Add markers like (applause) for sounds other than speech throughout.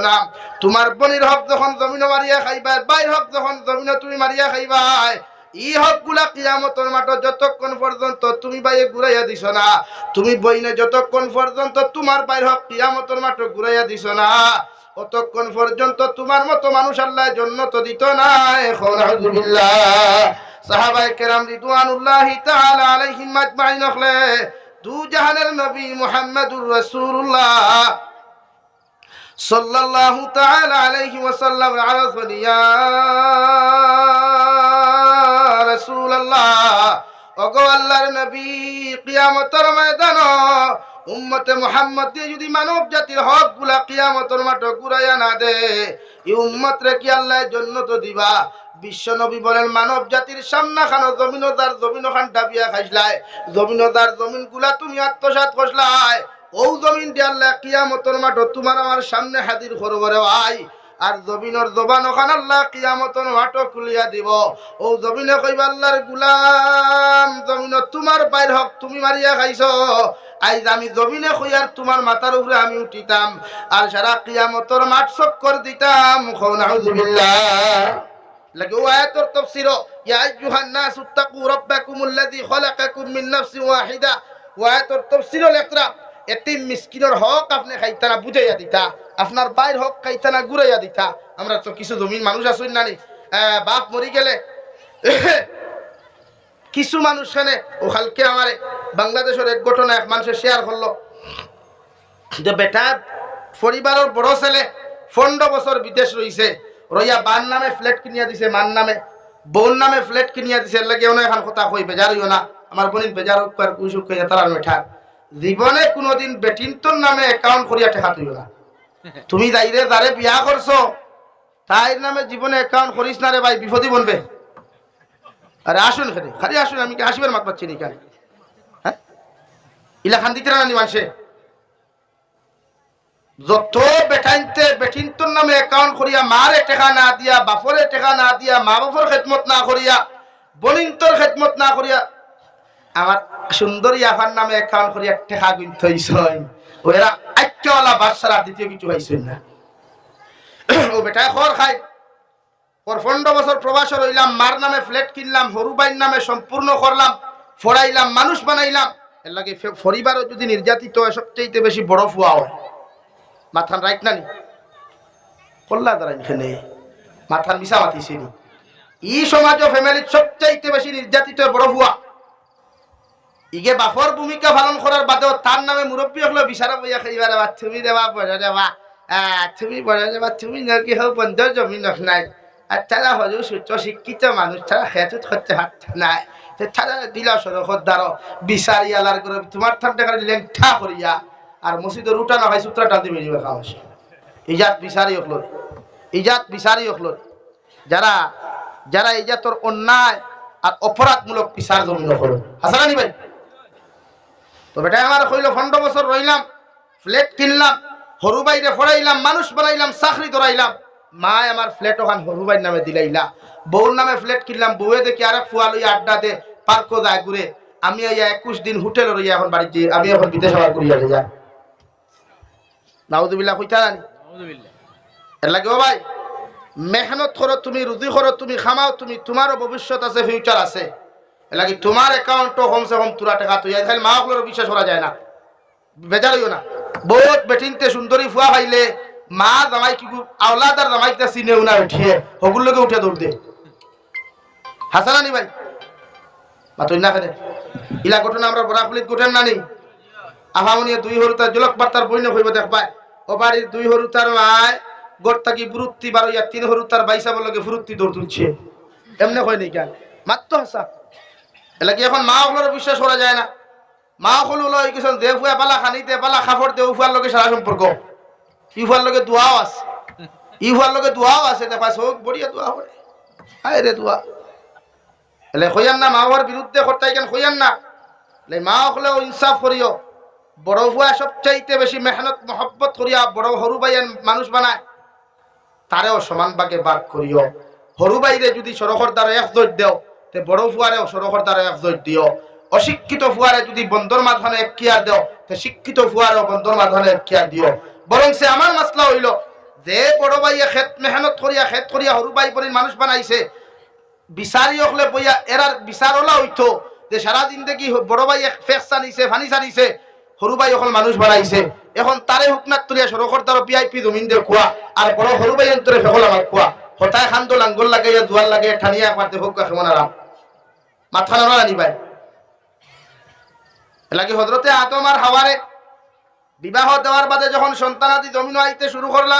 হক তোমার বনির হক যখন জমিন মারিয়া খাইবাই বাইর হক যখন জমিন তুমি মারিয়া খাইবাই ই মাঠ যতক্ষণ পর্যন্ত তুমি বাইরে ঘুরাইয়া দিছ না, তুমি বইনে যতক্ষণ পর্যন্ত তোমার বাইর হক কিয়ামতের মাঠ ঘুরাইয়া দিছ না অতক্ষণ পর্যন্ত তোমার মতো মানুষ আল্লাহ জন্য তো দিত না। এখন সাহাবায়ে কেরাম রিদওয়ানুল্লাহি তাআলা আলাইহিম আজমাইন হলে দু জাহানের নবী মুহাম্মদুর রাসূলুল্লাহ সাল্লাল্লাহু তাআলা আলাইহি ওয়াসাল্লাম আরাফানি ইয়া রাসূলুল্লাহ, ওগো আল্লাহর নবী, কিয়ামতের ময়দান উম্মতে মোহাম্মদ দিয়ে যদি মানব জাতির হকগুলা কিয়ামতের মাঠে ঘুরাইয়া না দে, এই উম্মত রে কি আল্লাহ জন্য তো দিবা? বিশ্ব নবী বলেন মানব জাতির সামনা খানো জমিনদার জমিন খান ডাবিয়া খাইসলাই জমিনদার জমিনগুলা তুমি আত্মসাত করসলাই ও জমিন দিয়ে আল্লাহ কিয়ামতের মাঠ তোমার আমার সামনে হাজির করব রে ভাই। আর জমিনের জবান ওখান আল্লাহ কিয়ামতন মাঠ খুলিয়া দিব। ও জমিনে কইবা আল্লাহর গুলাম জমিনত তোমার বাইর হক তুমি মারিয়া খাইছ। আইজ আমি জমিনে কইয়ার তোমার মাথার উপরে আমি উঠিতাম। আর সারা কিয়ামতর মাঠ চক্কর দিতাম। নাউজুবিল্লাহ। লাগে ও আয়াতর তাফসীর, ইয়া আইয়ুহান নাস ইত্তাকু রাব্বাকুমুল্লাযী খালাকাকুম মিন নাফসিন ওয়াহিদা। তাফসীর লেখরা এতিম মিসকিনের হক আপনি খাইতানা বুঝাইয়া দিতা আপনার বাইর হক খাইতানা ঘুরাইয়া দিতা। আমরা তো কিছু জমিন মানুষ আসুন আহ, বাপ মরি গেলে (laughs) কিছু মানুষ সেনে ও কালকে আমারে বাংলাদেশের এক ঘটনা এক মানুষের শেয়ার করল। যে বেটা পরিবারের বড় ছেলে পনেরো বছর বিদেশ রইছে রইয়া বান নামে ফ্ল্যাট কিনিয়া দিছে মান নামে বোন নামে ফ্ল্যাট কিনিয়া দিছে এর লাগে অনেক এখন কথা কই বেজার হইও না। আমার বোনিন বেজার হোক কুসুক তারার মেঠা। জীবনে কোনোদিন বেটিন্তর নামে অ্যাকাউন্ট করিয়া টেকা তুইও না তুমি যাইরে যারে বিয়া করছ তাইর নামে জীবনে অ্যাকাউন্ট করিস না রে ভাই বিপদই বলবে আরে আসুন এখানে খালি আসুন, আমি কি আসিবার মাত পাচ্ছি না কেন হ্যাঁ ইলা দিতে না মানুষে যত বেটাইনতে বেটিনতর নামে অ্যাকাউন্ট করিয়া মারে টেকা না দিয়া বাপরে টেকা না দিয়া মা বাপর খেদমত না করিয়া বনিন্তর খেদমত না করিয়া আমার সুন্দরী আফার নামে অ্যাকাউন্ট করিয়া টেকা গুণ থইছই। ও এরা আইক্যওয়ালা বাদশার দ্বিতীয় কিছু হইছই না। ও বেটায় খর খায় ওর পনেরো বছর প্রবাস রইলাম, মার নামে ফ্ল্যাট কিনলাম হরুবাইর নামে সম্পূর্ণ করলাম, ফড়াইলাম, মানুষ বানাইলাম। এর লাগে পরিবারও যদি নির্যাতিত হয় সবচেয়ে বেশি বড় ফুয়া হয়। মাথান রাইট নানি? কল্লা দাঁড়াই এখানে মাথান মিশা মাতিছে নি। ই সমাজ ফ্যামিলির সবচাইতে বেশি নির্যাতিত বড় ফুয়া। ইগে বাপর ভূমিকা পালন করার বাদেও তার নামে মুরব্বী হলো বিচারা বইয়া খাইবার বা তুমি দেবা বড় দেবা। তুমি বড় দেবা, তুমি নাকি হোক বন্ধ জমি নাই। আর তারা হলো সুচ্চ শিক্ষিত মানুষ তারা খেতুত করতে হাত নাই। তারা দিলা সড়কত দ্বারা বিচারি আলার করে তোমার থাম টাকা দিলেন ঠা করিয়া আর মসজিদের উঠা না হয় সূত্রটা দিবে দিবে খাওয়া ইজাত বিচারি হকল ইজাত বিচারি হকল যারা যারা ইজাতর অন্যায় আর অপরাধমূলক বিচার জমিন হল হাসানি ভাই তো বেটা আমার কইল পনেরো বছর রইলাম ফ্ল্যাট কিনলাম হরু বাইরে ফড়াইলাম মানুষ বানাইলাম চাকরি ধরাইলাম মা আমার ফ্ল্যাট ওখান হরু বাইর নামে দিলাইলা। বউর নামে ফ্ল্যাট কিনলাম বউয়ে দেখি আরেক ফুয়া লইয়া আড্ডা দে পার্কও যায় ঘুরে। আমি এই একুশ দিন হোটেল রইয়া এখন বাড়িতে আমি এখন বিদেশ আবার করিয়া যা নাউদুবিল্লাহ কইতা জানি? এর লাগে ও ভাই মেহনত করো তুমি রুজি করো তুমি খামাও তুমি তোমারও ভবিষ্যৎ আছে ফিউচার আছে। লাগে তোমার অ্যাকাউন্টও কমসে কম তুরা টাকা তুই খালি মা হলেও বিশ্বাস করা যায় না। বেজার হইও না। বহুত বেটিনতে সুন্দরী ফুয়া পাইলে, মা জামাই কি আওলাদ আর জামাই তা চিনেও না উঠিয়ে, হগুর লোকে উঠে দৌড় দে। হাসানানি ভাই? মাতুই না কেনে। ইলা ঘটনা আমরা বরাকুলিত ঘটেন নানি আহামনিয়ে দুই হরু তার জলক বার্তার বই না হইব দেখবাই। ও বাড়ির দুই হরু তার মায় গোট থাকি বুরুত্তি বারো ইয়া তিন হরু তার বাইসা বলকে ফুরুত্তি দৌড় তুলছে। এমনি হয় নাই কেন? মাত্র হাসা। এলা কি এখন মা ওগুলোর বিশ্বাস করা যায় না? মা হল হলো এই কিছু দে ফুয়া, পালা খানিতে, পালা খাফর দে উফার লগে সারা সম্পর্ক। ইফার লগে দোয়াও আছে। ইফার লগে দোয়াও আছে দেখা চোখ বড়িয়া দোয়া করে আয় রে দোয়া। এলে হইয়ান না, মা হওয়ার বিরুদ্ধে করতাই কেন হইয়ান না? এলে মা হলেও ইনসাফ করিও। বড় ফুয়া সবচাইতে বেশি মেহনত, মহব্বত করিয়া বড় হরু বাইয়ান মানুষ বানায়। তারেও সমান ভাগে ভাগ করিও। সরু বাইরে যদি সরকর দ্বারা এক জোর দেও তে বড় ফুয়ারেও সরকর দ্বারা এক জোর দিও। অশিক্ষিত ফুয়ারে যদি বন্দর মাঝখানে এক কিয়ার দেও, তে শিক্ষিত ফুয়ারেও বন্দর মাঝখানে এক কিয়ার দিও। বরং সে আমার মাসলা হইল, যে বড় ভাইয়ে খেত, মেহনত করিয়া, খেত করিয়া সরু ভাই পরির মানুষ বানাইছে বিচারি হলে বইয়া এরার বিচার বিচারলা হইতো, যে সারাদিন দেখি বড় ভাই ফেস চানিছে, ফানি চানিছে সরু ভাই অকল মানুষ বানাইছে। এখন তারে হুকনাত তুলিয়া সরকর তার পিআইপি জমিন দিয়ে খোয়া আর বড় সরু ভাই অন্তরে ফেকল আমার খোয়া হতায় খান্দ লাঙ্গল লাগাইয়া, দুয়ার লাগে ঠানিয়া পারতে হোক কেমন আরাম। মাথা নাড়া আনি ভাই। এলাকি হজরতে আদম আর হাওয়ারে বিবাহ দেওয়ার বাদে যখন সন্তানাদি জমিন আইতে শুরু করলা,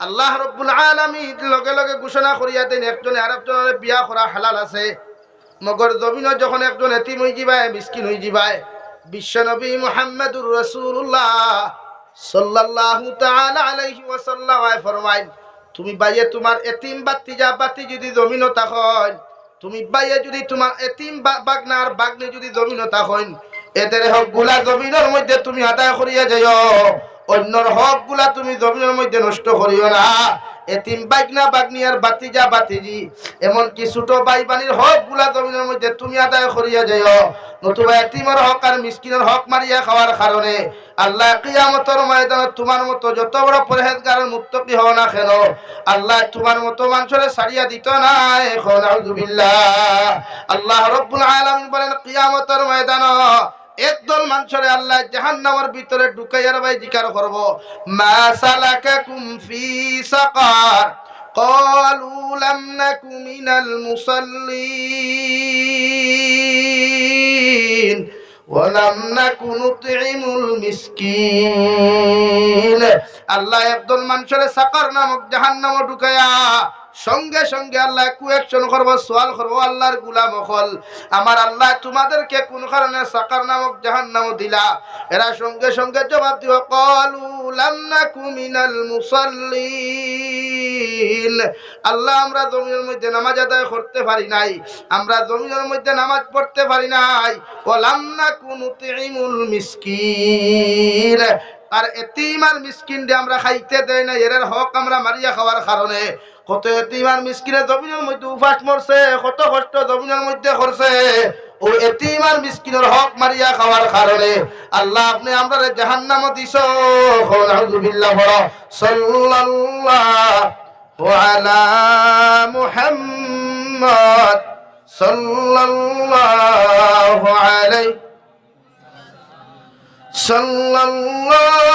আল্লাহ রব্বুল আলামিন লগে লগে ঘোষণা করিয়া দেন, একজনে আরেকজনের বিয়া করা হালাল আছে। মগর জমিন যখন একজন এতিম হয়ে যাবায় মিসকিন হয়ে যাবায় বিশ্বনবী মুহাম্মদুর রাসূলুল্লাহ সাল্লাল্লাহু তাআলা আলাইহি ওয়াসাল্লাম আয় ফরমাইন তুমি বাইয়ে তোমার এতিম বাতি যা বাতি যদি জমিনতা হয় তুমি বাইয়ে যদি তোমার এতিম বাগনার বাগনে যদি জমিনতা হয় এদের হকগুলা জমিনের মধ্যে তুমি আদায় করিয়া যাইও। অন্যর হকগুলা তুমি জমিনের মধ্যে নষ্ট করিও না। এতিম বাইকনা বাগনিয়ার বাতিজা, বাতিজি। এমনকি ছোট বাই বানির হকগুলা জমিনের মধ্যে তুমি আদায় করিয়া যাইও। নতুবা এতিমের হক আর মিসকিনের হক মারিয়া খাওয়ার কারণে আল্লাহ কিয়ামতর ময়দানে তোমার মতো যত বড় পরহেজগারের মুক্তকি হও না কেন? আল্লাহ তোমার মতো মানুষের সারিয়া দিত না এখন। আউযুবিল্লাহ আল্লাহ রব্বুল আলামিন বলেন কিয়ামতর ময়দানে একদল মানুষরে আল্লাহ জাহান্নামের ভিতরে ঢুকাইয়ার ভাই জিকার করব মা সালাকাকুম ফি সাকার قالوا لم نك من المصلين ولم نك نطعم المسكين আল্লাহ একদল মানুষের সাকার নামক জাহান্নাম ঢুকায়া সঙ্গে সঙ্গে আল্লাহ কুয়েকশন করব সোয়াল করব, আল্লাহর গুলাম হল আমার আল্লাহ তোমাদেরকে কোন কারণে সাকার নামক জাহান নাম দিলা? এরা সঙ্গে সঙ্গে জবাব দিব কলু লাম নাকু মিনাল আল্লাহ, আমরা মধ্যে নামাজ আদায় করতে পারি নাই। আমরা মধ্যে নামাজ পারি নাই। মিসকিন। আর এতিম মিসকিন আমরা খাইতে দেয় না এর হক আমরা মারিয়া খাওয়ার কারণে। কত এতিমার মিসকিনে জমিনের মধ্যে উপাস মরছে, কত কষ্ট জমিনের মধ্যে করছে। ও ইমান মিসকিনের হক মারিয়া খাওয়ার কারণে আল্লাহ আপনি আমরা জাহান্নাম দিছ। আলহামদুলিল্লাহ মুহাম্মদ সাল্লাল্লাহু আলাইহি সাল্লাল্লাহু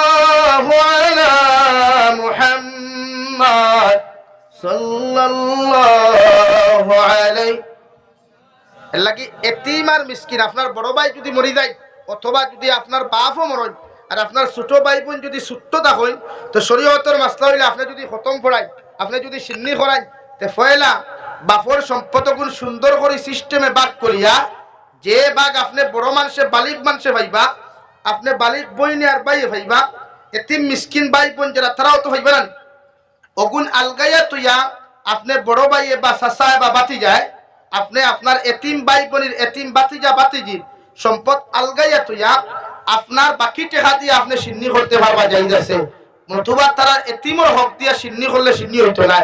আলা মুহাম্মদ লাগি এতিম আর মিসকিন, আপনার বড় ভাই যদি মরি যায়, অথবা যদি আপনার বাপও মরণ, আর আপনার ছোট ভাই বোন যদি ছোট্ট থাকেন, তো শরীয়তর মাসলা হইলে আপনি যদি খতম করাই আপনি যদি সিন্নি করাই তে ফয়লা, বাপর সম্পদ গুণ সুন্দর করে সিস্টেমে বাদ করিয়া, যে বাঘ আপনি বড় মানুষে, বালিক মানুষে ভাইবা, আপনি বালিক বই নিয়ে আর বাইয়ে ভাইবা, এতিম মিসকিন বাই বোন যারা তারাও তো ভাইবা না। অগুন আলগাইয়া তুইয়া আপনি বড় ভাইয়ে বা চাচা বা বাতি যায়, আপনি আপনার এতিম বাই বোনের এতিম বাতিজা বাতিজির সম্পদ আলগাইয়া তুইয়া আপনার বাকি টেকা দিয়ে আপনি সিন্নি করতে পারবা যাই যাচ্ছে নতুবা তারা এতিমর হক দিয়া সিন্নি করলে সিন্নি হইতো না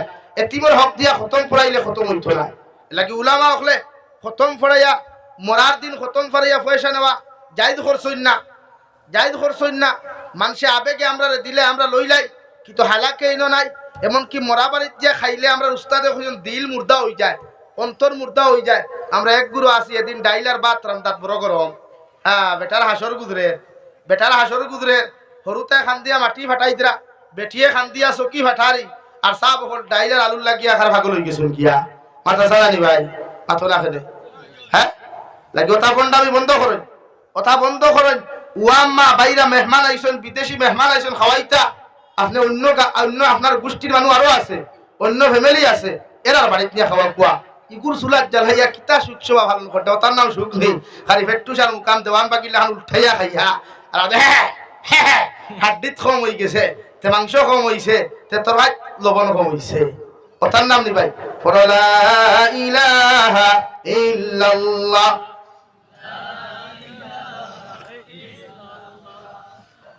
এতিমর হক দিয়া খতম ফরাইলে খতম হইতো না লাগি উলামা হলে খতম ফরাইয়া মরার দিন খতম ফরাইয়া পয়সা নেওয়া জায়দ করছইন না জায়দ করছইন না। মানুষে আবেগে আমরা দিলে আমরা লইলাই কিন্তু হালাকে ইনো নাই। এমনকি মরা বাড়িত যে খাইলে আমরা উস্তাদে হইন দিল মুর্দা হয়ে যায়, অন্তর মুর্দা হয়ে যায়। আমরা এক গুরু আসি, এদিন ডাইলার বাত রান্দাত বড় গরম। হ্যাঁ বেটার হাসর গুজরে বেটার হাসর গুজরে সরুতে খান দিয়া মাটি ফাটাই দিরা, বেটিয়ে খান দিয়া চকি ফাটারি, আর চাহ বকল ডাইলার আলুর লাগিয়া খার ভাগল হয়ে গেছিল কিয়া। মাথা সারানি ভাই? মাথা না খেলে হ্যাঁ লাগে ওটা ফোনটা আমি বন্ধ করেন কথা বন্ধ করেন ওয়াম্মা বাইরা মেহমান আইসন বিদেশি মেহমান আইসন খাওয়াইতা আপনি অন্য অন্য আপনার গোষ্ঠীর মানুষ আরও আছে, অন্য ফ্যামিলি আছে, এরার বাড়িতে নিয়ে খাওয়া কুয়া ইগুর চুলাত জ্বালাইয়া কিতা সুখ সেবা পালন করতে তার নাম সুখ নেই। খালি ফেট্টু সার মুকাম দেওয়ান, বাকি লাহান উঠাইয়া খাইয়া। আর আবে হ্যাঁ হাড্ডিত কম হয়ে গেছে, তে মাংস কম হইছে তে তোর ভাই লবণ কম হইছে কথার নাম নি ভাই ফরলা ইলাহা ইল্লাল্লাহ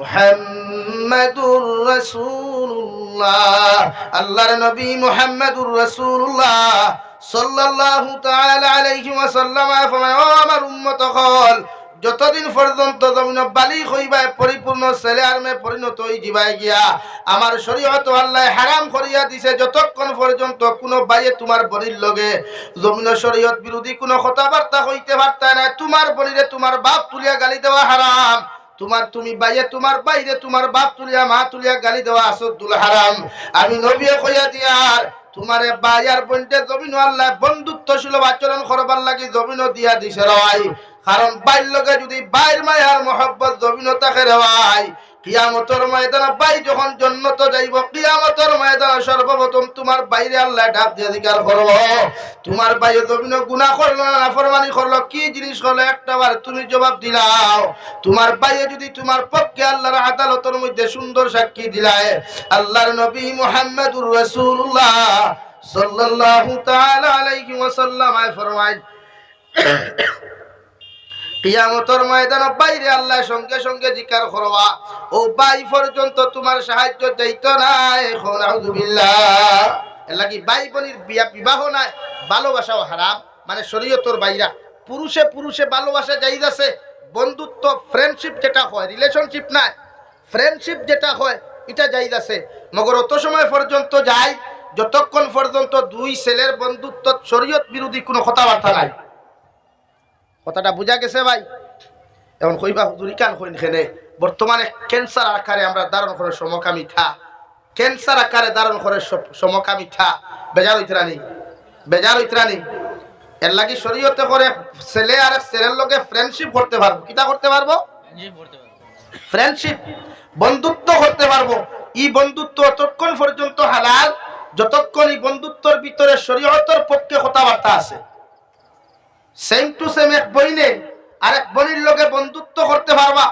মুহাম্মাদুর রাসূলুল্লাহ। আল্লাহর নবী মুহাম্মাদুর রাসূলুল্লাহ সাল্লাল্লাহু তাআলা আলাইহি আমার উম্মত হল যতদিন পর্যন্ত জমিন বালিক হইবায় পরিপূর্ণ ছেলে আর মেয়ে পরিণত হই জিবাই গিয়া, আমার শরীয়ত আল্লাহ হারাম করিয়া দিছে, যতক্ষণ পর্যন্ত কোন বাইয়ে তোমার বলির লগে জমিন শরীয়ত বিরোধী কোনো কথাবার্তা হইতে পারতা না, তোমার বলিরে তোমার বাপ তুলিয়া গালি দেওয়া হারাম। তোমার তুমি বাইরে তোমার বাইরে, তোমার বাপ তুলিয়া, মা তুলিয়া গালি দেওয়া আসদুল হারাম। আমি নবীও কইয়া দিয়ার তোমারে বায়ার বন্ধে জমিন আল্লাহ বন্ধুত্ব সুলভ আচরণ করবার লাগি জমিনও দিয়া দিছে রায় কারণ বাইর লগে যদি বাইর মায়ার মহব্বত জমিন তাকে রেওয়াই কিয়ামতর ময়দানে বাই যখন জন্নত যাইব, কিয়ামতর ময়দানে সর্বপ্রথম তোমার বাইরে আল্লাহ ডাক দিয়ে অধিকার করব তোমার বাইরে জমিন গুনাহ করল না নাফরমানি করল? কি জিনিস করল? একটা বার তুমি জবাব দিলাও। তোমার বাইরে যদি তোমার পক্ষে আল্লাহর আদালতের মধ্যে সুন্দর সাক্ষী দিলায়, আল্লাহর নবী মুহাম্মদুর রাসূলুল্লাহ সাল্লাল্লাহু তাআলা আলাইহি ওয়াসাল্লাম ফরমায় কিয়ামতর ময়দান বাইরে আল্লাহ সঙ্গে সঙ্গে জিকার করবা। ও বাই পর্যন্ত তোমার সাহায্য দিত না, এখন লাগি বাই বোনের বিয়া বিবাহ নাই, ভালোবাসাও হারাম। মানে শরীয়তর বাইরা, পুরুষে পুরুষে ভালোবাসা যাইজ আছে বন্ধুত্ব ফ্রেন্ডশিপ যেটা হয় রিলেশনশিপ নাই। ফ্রেন্ডশিপ যেটা হয়, এটা যাইজ আছে মগর অত সময় পর্যন্ত যায়, যতক্ষণ পর্যন্ত দুই ছেলের বন্ধুত্ব শরীয়ত বিরোধী কোনো কথাবার্তা নাই। কথাটা বুঝা গেছে ভাই। এখন কইবা হুজুরি কান কইন খেনে বর্তমানে ক্যান্সার আকারে আমরা ধারণ করে সমকামিথা ক্যান্সার আকারে ধারণ করে সমকামিথা বেজার হইতরানি বেজার হইতরানি এর লাগি শরীয়তে করে ছেলে আর ছেলের লগে ফ্রেন্ডশিপ করতে পারব। কিটা করতে পারব? ফ্রেন্ডশিপ বন্ধুত্ব করতে পারব। এই বন্ধুত্ব ততক্ষণ পর্যন্ত হালাল যতক্ষণ এই বন্ধুত্বর ভিতরে শরীয়তের পক্ষে কথাবার্তা আছে। সেম টু সেম এক বইনে আর এক বনির লগে বন্ধুত্ব করতে পারবা।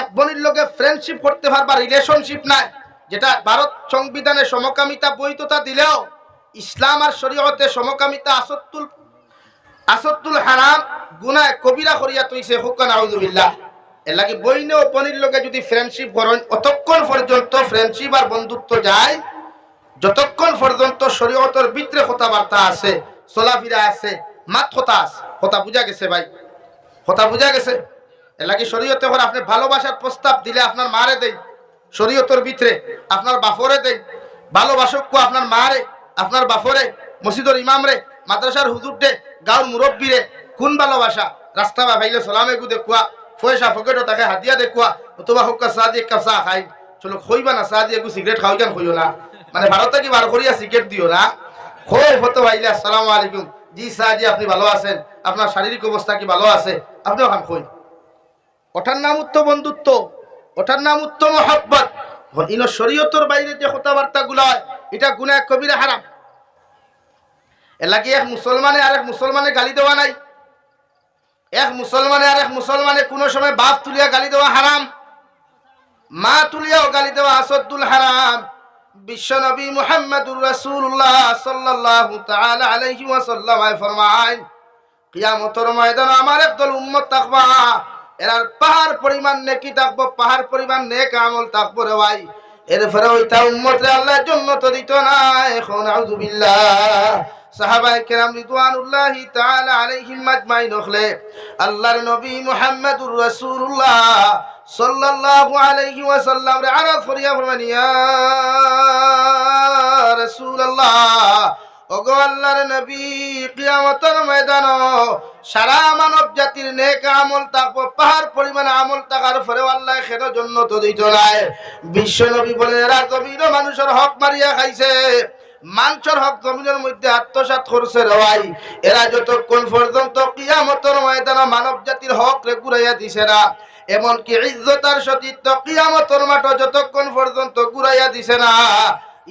এক বনির লগে ফ্রেন্ডশিপ করতে পারবা রিলেশনশিপ নাই। যেটা ভারত সংবিধানে সমকামিতা বৈধতা দিলেও, ইসলাম আর শরীয়তে সমকামিতা আসত্তুল আসত্তুল হারাম গুনায় কবিরা করিয়া তুইছে হুকান আউযুবিল্লাহ এর লাগি বইনে ও বনির লগে যদি ফ্রেন্ডশিপ করেন, অতক্ষণ পর্যন্ত ফ্রেন্ডশিপ আর বন্ধুত্ব যায়। যতক্ষণ পর্যন্ত শরীয়তের ভিতরে কথাবার্তা আছে, চলাফিরা আছে মাত কথা আছে। কথা বুঝা গেছে ভাই। কথা বুঝা গেছে। এলাকি শরীয়তে করে আপনি ভালোবাসার প্রস্তাব দিলে আপনার মারে দেই। শরীয়তের ভিতরে আপনার বাফরে দেই। ভালোবাসক আপনার মারে, আপনার বাফরে মসজিদর ইমামরে, মাদ্রাসার হুজুর দে গাঁর মুরব্বী রে কোন ভালোবাসা? রাস্তা বা ভাইলে সালামে গু দেখুয়া পয়সা ফকেটও তাকে হাতিয়া দেখুয়া অথবা হুক্কা চা দিয়ে কাপ চা খাই। চলো খইবা না, চা দিয়ে একটু সিগারেট খাও কেন খইও না। মানে ভারতে কি বার করিয়া সিগারেট দিও না? খই হতো ভাইলে আসসালামু আলাইকুম। জি স্যার, জি, আপনি ভালো আছেন? আপনার শারীরিক অবস্থা কি ভালো আছে? আপনি ওখান কই? ওটার নাম উত্তম বন্ধুত্ব ওটার নাম উত্তম মহব্বত। শরীয়তর বাইরে যে কথাবার্তা গুলো হয়, এটা গুনাহ কবিরা হারাম। এর লাগি এক মুসলমানে আর এক মুসলমানে গালি দেওয়া নাই। এক মুসলমানে আর এক মুসলমানে কোনো সময় বাপ তুলিয়া গালি দেওয়া হারাম, মা তুলিয়াও গালি দেওয়া আসদ্দুল হারাম। বিশ্বনবী মুহাম্মদুর রাসূলুল্লাহ সাল্লাল্লাহু তাআলা আলাইহি ওয়াসাল্লাম ফরমায়, কিয়ামতের ময়দানে আমার একদল উম্মত থাকবা, এরার পাহাড় পরিমাণ নেকি থাকব, পাহাড় পরিমাণ নেক আমল থাকব রে ভাই। এরপরে ওইটা উম্মত রে আল্লাহ জন্নত দিত না, এখন আউযুবিল্লাহ সাহাবায়ে কেরাম রিদওয়ানুল্লাহি তাআলা আলাইহিম আজমাইন হলে, আল্লাহর নবী মুহাম্মদুর রাসূলুল্লাহ সাল্লাল্লাহু আলাইহি ওয়াসাল্লাম রে আরাফ করিয়া ফরমান, ইয়া রাসূলুল্লাহ, ওগো আল্লাহর নবী, কিয়ামতের ময়দান সারা মানব জাতির নেক আমল থাকব পাহাড় পরিমাণ আমল থাকার পরেও আল্লাহ জন্য তো দিত নাই। বিশ্ব নবী বলে এরা জমিন মানুষের হক মারিয়া খাইছে মানুষের হক জমিনের মধ্যে আত্মসাৎ করছে রওয়াই এরা যতক্ষণ পর্যন্ত কিয়ামতের ময়দান মানব জাতির হক রে ঘুরাইয়া দিছে না এমনকি ইজ্জতার সতীত্ব কিয়ামতর মাঠ যতক্ষণ পর্যন্ত ঘুরাইয়া দিছে না,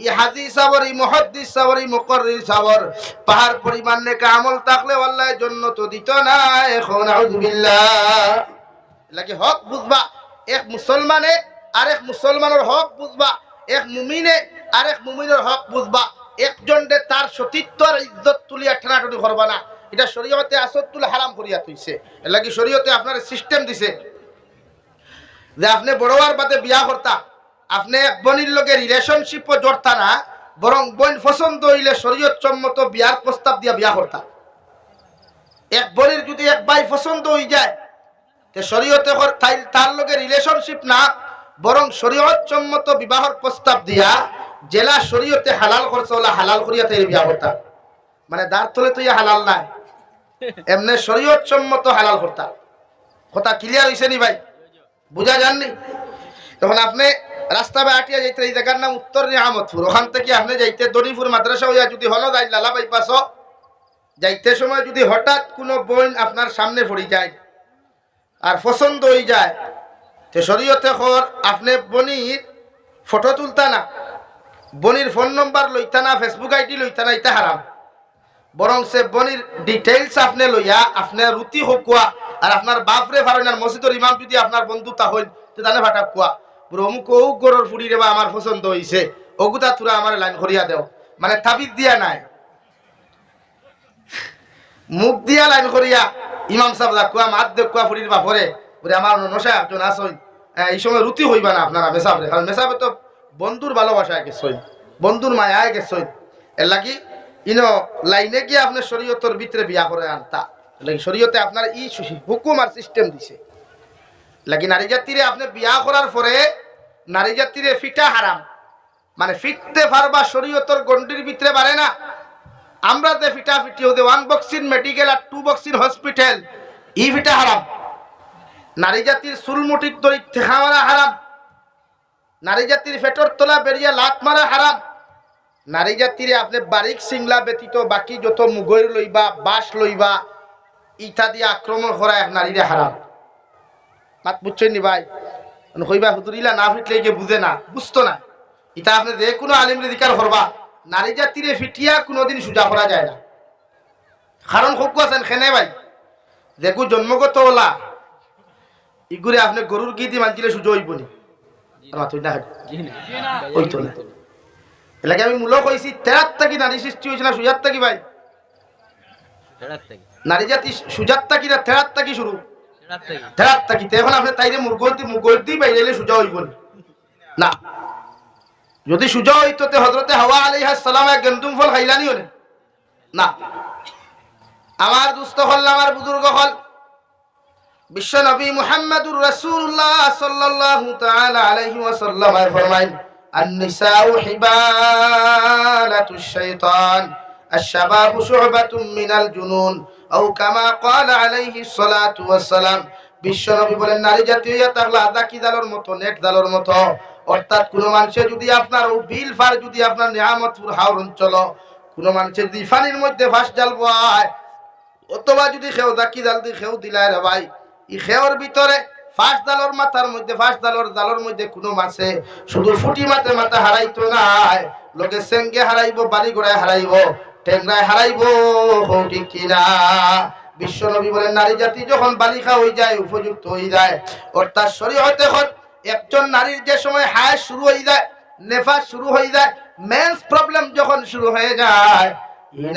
ই হাদিস সাবর, ই মুহাদ্দিস সাবর, ই মুকররির সাবর, পাহাড় পরিমাণ নেকা আমল থাকলে আল্লাহ জন্য তো দিত না, এখন আউযুবিল্লাহ লাগে হক এক এক হক একজন তার সতীত্ব আর ইজ্জত তুলিয়া ঠেনাঠুনি করবা না। এটা শরীয়তে আসত তুলে হারাম করিয়া তুইছে এর লাগি শরীয়তে আপনার সিস্টেম দিছে? যে আপনি বড়োয়ার বাদে বিয়া করতা আপনি এক বনির লগে রিলেশনশিপও জড়তা না বরং বোন পছন্দ হইলে শরীয়ত সম্মত বিয়ার প্রস্তাব দিয়া বিয়া করতা। এক বনির যদি এক ভাই পছন্দ হয়ে যায় তে শরীয়তে তার লগে রিলেশনশিপ না বরং শরীয়ত সম্মত বিবাহর প্রস্তাব দিয়া জেলা শরীয়তে হালাল করছে ওলা হালাল করিয়া তাই বিয়া করতা। মানে দাঁড় তলে তো ইয়া হালাল নাই। (laughs) এমনি শরীয়ত সম্মত হালাল করতা। কথা ক্লিয়ার হইছে নি ভাই? বুঝা যাননি? তখন আপনি রাস্তা বা আটিয়া যাইতে, এই জায়গার নাম উত্তর নিয়ামতপুর। ওখান থেকে আপনি যাইতে, দনিপুর মাদ্রাসা হইয়া যদি হলো যাই লালা বাইপাস যাইতে সময় যদি হঠাৎ কোনো বোন আপনার সামনে পড়ি যায় আর পছন্দ হয়ে যায়, তো শরীয়তে খর আপনি বনির ফটো তুলতা না, বনির ফোন নম্বর লইতা না, ফেসবুক আইডি লইতা না, এটা হারাম। বরং সে বনির ডিটেইলস আপনি লইয়া আপনার রুতি হকুয়া আর আপনার বাপরে ভারনার মসজিদের ইমাম যদি আপনার বন্ধু তা হইল, তো জানে ভাটা কুয়া? পুরো অমুক ও গরর ফুড়ি রে আমার পছন্দ হইছে। ওগুতা তুরা আমার লাইন করিয়া দেও। মানে তাবিজ দিয়া নাই। মুখ দিয়া লাইন করিয়া ইমাম সাহেব কুয়া মাত দে কুয়া ফুড়ির বাপরে। বলে আমার নশা একজন আসই এই সময় রুতি হইবা না আপনারা মেসাবরে কারণ মেসাবে তো বন্ধুর ভালোবাসায় গেছই বন্ধুর মায়ায় গেছই এর লাগি, ইনো লাইনে গিয়ে আপনার শরীয়তর ভিতরে বিয়া করে আনতা। শরীয়তে আপনার ই হুকুম আর সিস্টেম দিছে। লাগি নারী জাতিরে আপনি বিয়া করার পরে নারী জাতিরে ফিটা হারাম। মানে ফিটতে পারবা শরীয়তর গন্ডির ভিতরে পারে না। আমরা যে ফিটা ফিটি হতে ওয়ান বক্সিন মেডিকেল আর টু বক্সিন হসপিটাল ই ফিটা হারাম। নারী জাতির চুলমুটির ঠেকা মারা হারাম। নারী জাতির ফেটর তোলা বেরিয়ে লাত মারা হারাম। নারী জাতিরে আপনি বারিক সিংলা ব্যতীত বাকি যত মুগৈর লইবা বাস লইবা ইটা দিয়ে আক্রমণ করা এক নারীরে হারাম মাত বুঝছেন নি ভাই? মানে কইবা হুতুরিলা না ফিটলে গিয়ে বুঝে না বুঝতো না। ইটা আপনি যে কোনো আলিম অধিকার করবা নারী জাতিরে ফিটিয়া কোনোদিন সোজা করা যায় না। কারণ খুব আছেন খেনে ভাই? যেগু জন্মগত ওলা ইগুরে আপনি গরুর দিয়ে মানছিলে সুযোগ হইব নি? আমি মূলক হয়েছি তেরাত থাকি নারী সৃষ্টি হয়েছে না থাকি ভাই। নারী জাতি সুজাত থাকি না তেরাত থাকি শুরু তেরাত থাকি তে এখন আপনি তাইরে মুরগল দি মুগল দি বাইরে সুজা হইব নি? না যদি সুজা হইতো তে হজরতে হাওয়া আলাইহিস সালাম এক গেন্দুম ফল খাইলানি হলে না আমার দুস্থ হল আমার বুজুর্গ হল বিশ্ব নবী মুহাম্মদুর রাসূলুল্লাহ সাল্লাল্লাহু তাআলা আলাইহি ওয়াসাল্লাম ফরমাইন النساء حبالة الشيطان الشباب شعبة من الجنون أو كما قال عليه الصلاة والسلام বিশ্ব নবী বলেন নারী জাতীয় ইয়া তাহলে আদা কি দালোর মতো নেট দালোর মতো অর্থাৎ কোন মানুষের যদি আপনার ও বিল ফার যদি আপনার নিয়ামতপুর হাওর অঞ্চল কোন মানুষের যদি ফানির মধ্যে ফাঁস জাল বয় অথবা যদি খেও দাকি জাল দিয়ে খেও দিলাই রে ভাই ই খেওর ভিতরে ফাঁস দালর মাথার মধ্যে ফাঁস দালর দালর মধ্যে কোনো মাছে শুধু ফুটি মাতে মাথা হারাইতো নাই লোকে সেঙ্গে হারাইব বাড়ি গোড়ায় হারাইব টেংরায় হারাইব ঠিক কিনা বিশ্ব নবী বলেন নারী জাতি যখন বালিকা হয়ে যায়, উপযুক্ত হয়ে যায়, অর্থাৎ শরীর হতে একজন নারীর যে সময় হায় শুরু হয়ে যায় নেফাস শুরু হয়ে যায় মেন্স প্রবলেম যখন শুরু হয়ে যায়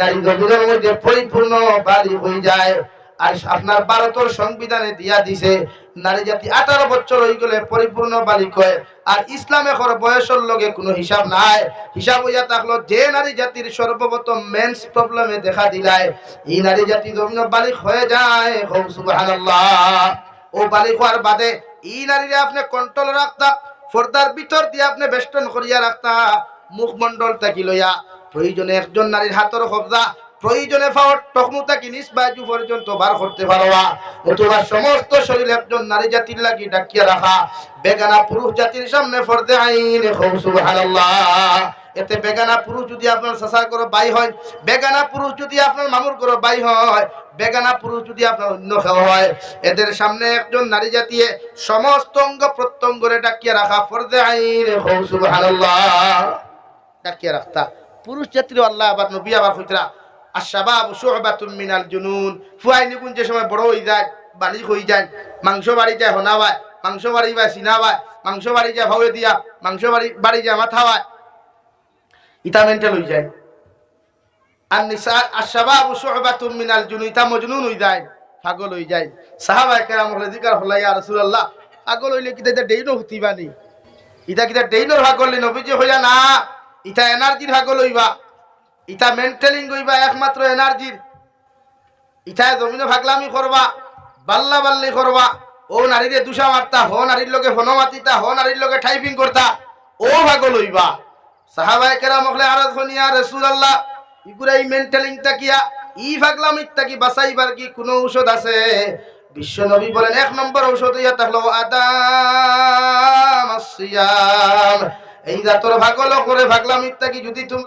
নারী গভীরের মধ্যে পরিপূর্ণ বালি হয়ে যায়। আপনার ভারতের সংবিধানে দিয়া দিছে, নারী জাতি আঠারো বছর হয়ে গেলে পরিপূর্ণ বালিক হয়। আর ইসলামে কর বয়সের লগে কোনো হিসাব নাই। হিসাব হইয়া থাকল, যে নারী জাতির সর্বপ্রথম মেন্স প্রবলেমে দেখা দিলায়, এই নারী জাতি যখন বালিক হয়ে যায়। ও বালিক হওয়ার বাদে এই নারীরা আপনি কন্ট্রোল রাখতা, পর্দার ভিতর দিয়ে আপনি বেষ্টন করিয়া রাখতা, মুখমণ্ডল থাকি লইয়া। প্রয়োজনে একজন নারীর হাতের কবজা প্রয়োজনে পাওয়ার তখন তাকে নিজ বাজু পর্যন্ত বার করতে পারবা অথবা সমস্ত শরীর একজন নারী জাতির লাগি ডাকিয়া রাখা। বেগানা পুরুষ জাতির সামনে ফর্দে আইন হোক এতে বেগানা পুরুষ যদি আপনার সাসার করো বাই হয়, বেগানা পুরুষ যদি আপনার মামুর করো বাই হয়, বেগানা পুরুষ যদি আপনার অন্য খাওয়া হয়, এদের সামনে একজন নারী জাতিয়ে সমস্ত অঙ্গ প্রত্যঙ্গরে ডাকিয়ে রাখা ফরদে আইন সুবহানাল্লাহ। ডাকিয়ে রাখতা। পুরুষ জাতির আল্লাহ আবার নবী আবার হইতরা জুনুন। যে সময় বড় হয়ে যায় বালি হয়ে যায়, মাংস বাড়ি যায়, হোনা মাংস বাড়ি বায় সিনা মাংস বাড়ি যায় ভাবে দিয়া, মাংস বাড়ি বাড়ি যায়, মাথা বায় ইটা মেন্টাল হয়ে যায়। আর হয়ে যায় হয়ে যায়। হলে হইলে কি এটা ডেইনো হতিবানি ইটা কিটা ডেইনোর ভাগল নবীজি হইলা না, ইটা এনার্জির ভাগল হইবা। ইটা মেন্টেলিং হইবা একমাত্র এনার্জির ইটায় জমিনে ভাগলামি করবা, বাল্লা বাল্লি করবা, ও নারীরে দুষা মারতা, হো নারীর লোকে ফোন মাতিতা, হো নারীর লোকে টাইপিং করতা, ও ভাগল হইবা। সাহাবায়ে কেরাম হলে আরজ হনিয়া রাসূলুল্লাহ ইগুরা এই মেন্টেলিংটা কিয়া ই ভাগলামিটা কি, বাঁচাইবার কি কোনো ঔষধ আছে? বিশ্ব নবী বলেন, এক নম্বর ঔষধ ইয়া তাহলো আদাম এই জাতর ভাগল করে ভাগলামিটা কি, যদি তুমি